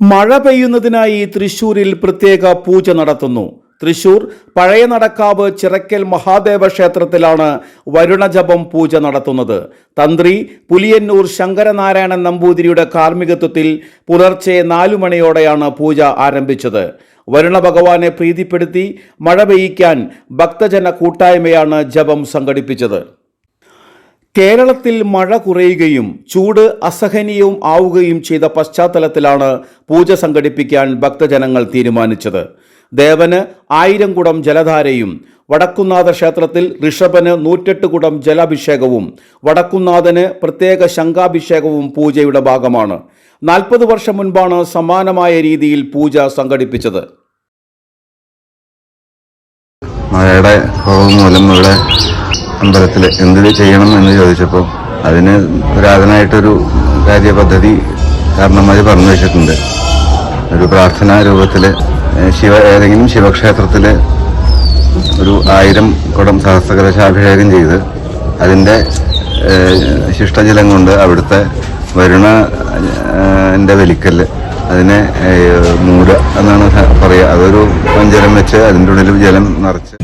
മഴ പെയ്യുന്നതിനായി തൃശൂരിൽ പ്രത്യേക പൂജ നടത്തുന്നു. തൃശൂർ പഴയ നടക്കാവ് ചിറക്കൽ മഹാദേവ ക്ഷേത്രത്തിലാണ് വരുണജപം പൂജ നടത്തുന്നത്. തന്ത്രി പുലിയന്നൂർ ശങ്കരനാരായണൻ നമ്പൂതിരിയുടെ കാർമ്മികത്വത്തിൽ പുലർച്ചെ നാലു മണിയോടെയാണ് പൂജ ആരംഭിച്ചത്. വരുണ ഭഗവാനെ പ്രീതിപ്പെടുത്തി മഴ പെയ്യിക്കാൻ ഭക്തജന കൂട്ടായ്മയാണ് ജപം സംഘടിപ്പിച്ചത്. കേരളത്തിൽ മഴ കുറയുകയും ചൂട് അസഹനീയവും ആവുകയും ചെയ്ത പശ്ചാത്തലത്തിലാണ് പൂജ സംഘടിപ്പിക്കാൻ ഭക്തജനങ്ങൾ തീരുമാനിച്ചത്. ദേവന് ആയിരം കുടം ജലധാരയും വടക്കുന്നാഥ ക്ഷേത്രത്തിൽ ഋഷഭന് നൂറ്റെട്ട് കുടം ജലാഭിഷേകവും വടക്കുന്നാഥന് പ്രത്യേക ശംഖാഭിഷേകവും പൂജയുടെ ഭാഗമാണ്. നാൽപ്പത് വർഷം മുൻപാണ് സമാനമായ രീതിയിൽ പൂജ സംഘടിപ്പിച്ചത്. മഴയുടെ അമ്പലത്തിൽ എന്ത് ചെയ്യണം എന്ന് ചോദിച്ചപ്പോൾ അതിന് പുരാതനായിട്ടൊരു കാര്യപദ്ധതി കാരണന്മാർ പറഞ്ഞു വെച്ചിട്ടുണ്ട്. ഒരു പ്രാർത്ഥനാ രൂപത്തിൽ ശിവ ഏതെങ്കിലും ശിവക്ഷേത്രത്തിൽ ഒരു ആയിരം കുടം സഹസ്രകലശാഭിഷേകം ചെയ്ത് അതിന്റെ ശിഷ്ടജലം കൊണ്ട് അവിടുത്തെ വരുണ എന്റെ വലിക്കൽ അതിനെ ഏഹ്, എന്നാണ് പറയുക. അതൊരു പഞ്ചരം വെച്ച് അതിന്റെ ഉള്ളിൽ ജലം നിറച്ച്